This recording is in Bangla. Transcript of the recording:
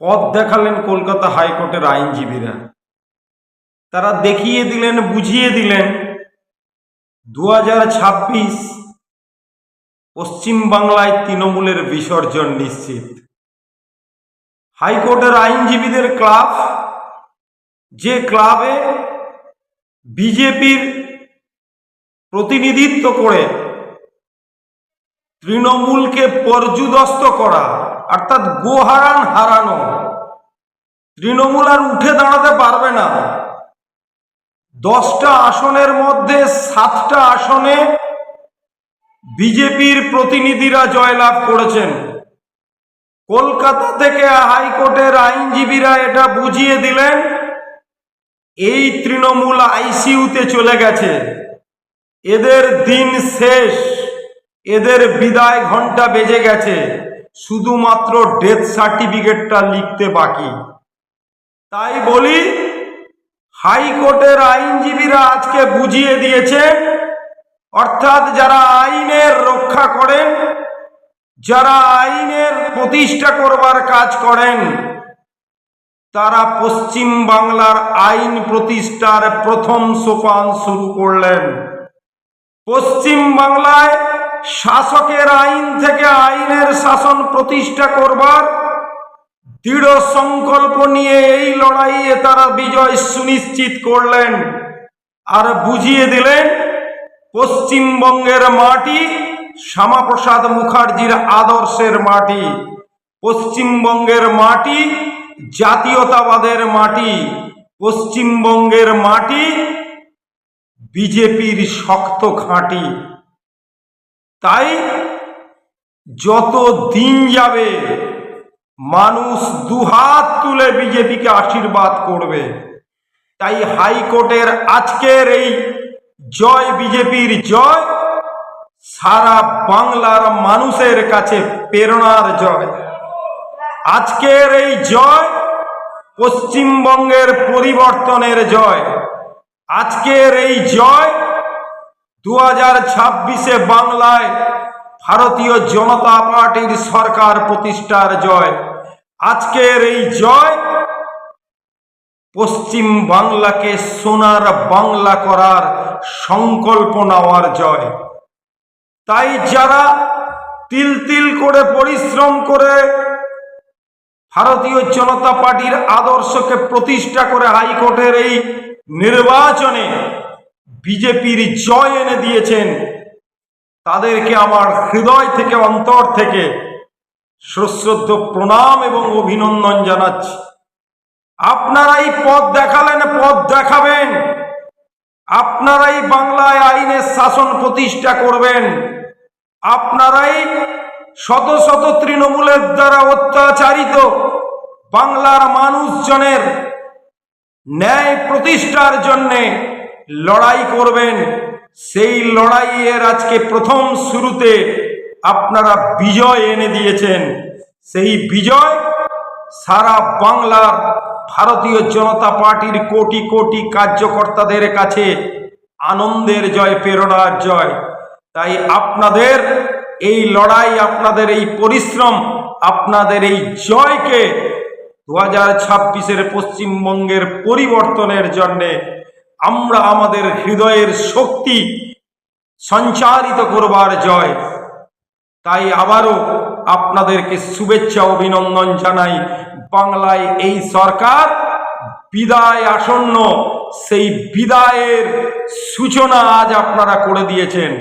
পথ দেখালেন কলকাতা হাইকোর্টের আইনজীবীরা। তারা দেখিয়ে দিলেন, বুঝিয়ে দিলেন দু ছাব্বিশ পশ্চিমবাংলায় তৃণমূলের বিসর্জন নিশ্চিত। হাইকোর্টের আইনজীবীদের ক্লাব, যে ক্লাবে বিজেপির প্রতিনিধিত্ব করে তৃণমূলকে পর্যুদস্ত করা অর্থাৎ গোহারান হারানো। তৃণমূল আর উঠে দাঁড়াতে পারবে না। দশটা আসনের মধ্যে সাতটা আসনে বিজেপির প্রতিনিধিরা জয়লাভ করেছেন। কলকাতা থেকে হাইকোর্টের আইনজীবীরা এটা বুঝিয়ে দিলেন, এই তৃণমূল আইসিইউতে চলে গেছে। এদের দিন শেষ, এদের বিদায় ঘণ্টা বেজে গেছে। শুধুমাত্র ডেথ সার্টিফিকেটটা লিখতে বাকি। তাই বলি, হাইকোর্টের আইনজীবীরা আজকে বুঝিয়ে দিয়েছে, অর্থাৎ যারা আইনের রক্ষা করেন, যারা আইনের প্রতিষ্ঠা করবার কাজ করেন, তারা পশ্চিম বাংলার আইন প্রতিষ্ঠার প্রথম সোপান শুরু করলেন। পশ্চিম বাংলায় শাসকের আইন থেকে আইনের শাসন প্রতিষ্ঠা করবার দৃঢ় সংকল্প নিয়ে এই লড়াইয়ে তারা বিজয় সুনিশ্চিত করলেন আর বুঝিয়ে দিলেন, পশ্চিমবঙ্গের মাটি শ্যামাপ্রসাদ মুখার্জির আদর্শের মাটি, পশ্চিমবঙ্গের মাটি জাতীয়তাবাদের মাটি, পশ্চিমবঙ্গের মাটি বিজেপির শক্ত খাঁটি। তাই যত দিন যাবে, মানুষ দুহাত তুলে বিজেপিকে আশীর্বাদ করবে। তাই হাইকোর্টের আজকের এই জয় বিজেপির জয়, সারা বাংলার মানুষের কাছে প্রেরণার জয়। আজকের এই জয় পশ্চিমবঙ্গের পরিবর্তনের জয়। আজকের এই জয় দু হাজার ছাব্বিশে বাংলায় ভারতীয় জনতা পার্টির সরকার প্রতিষ্ঠার জয়। আজকের এই জয় পশ্চিম বাংলাকে সোনার বাংলা করার সংকল্প নেওয়ার জয়। তাই যারা তিল তিল করে পরিশ্রম করে ভারতীয় জনতা পার্টির আদর্শকে প্রতিষ্ঠা করে হাইকোর্টের এই নির্বাচনে বিজেপির জয় এনে দিয়েছেন। তাদেরকে আমার হৃদয় থেকে, অন্তর থেকে সশ্রদ্ধ প্রণাম এবং অভিনন্দন জানাচ্ছি। আপনারাই পথ দেখালেন, পথ দেখাবেন। আপনারাই বাংলায় আইনের শাসন প্রতিষ্ঠা করবেন। আপনারাই শত শত তৃণমূলের দ্বারা অত্যাচারিত বাংলার মানুষজনের ন্যায় প্রতিষ্ঠার জন্যে লড়াই করবেন। সেই লড়াইয়ের আজকে প্রথম শুরুতে আপনারা বিজয় এনে দিয়েছেন। সেই বিজয় সারা বাংলার ভারতীয় জনতা পার্টির কোটি কোটি কার্যকর্তাদের কাছে আনন্দের জয়, প্রেরণার জয়। তাই আপনাদের এই লড়াই, আপনাদের এই পরিশ্রম, আপনাদের এই জয়কে দু হাজার ছাব্বিশের পশ্চিমবঙ্গের পরিবর্তনের জন্যে আমরা আমাদের হৃদয়ের শক্তি সঞ্চারিত করবার জয়। তাই আবারও আপনাদেরকে শুভেচ্ছা, অভিনন্দন জানাই। বাংলায় এই সরকার বিদায় আসন্ন, সেই বিদায়ের সূচনা আজ আপনারা করে দিয়েছেন।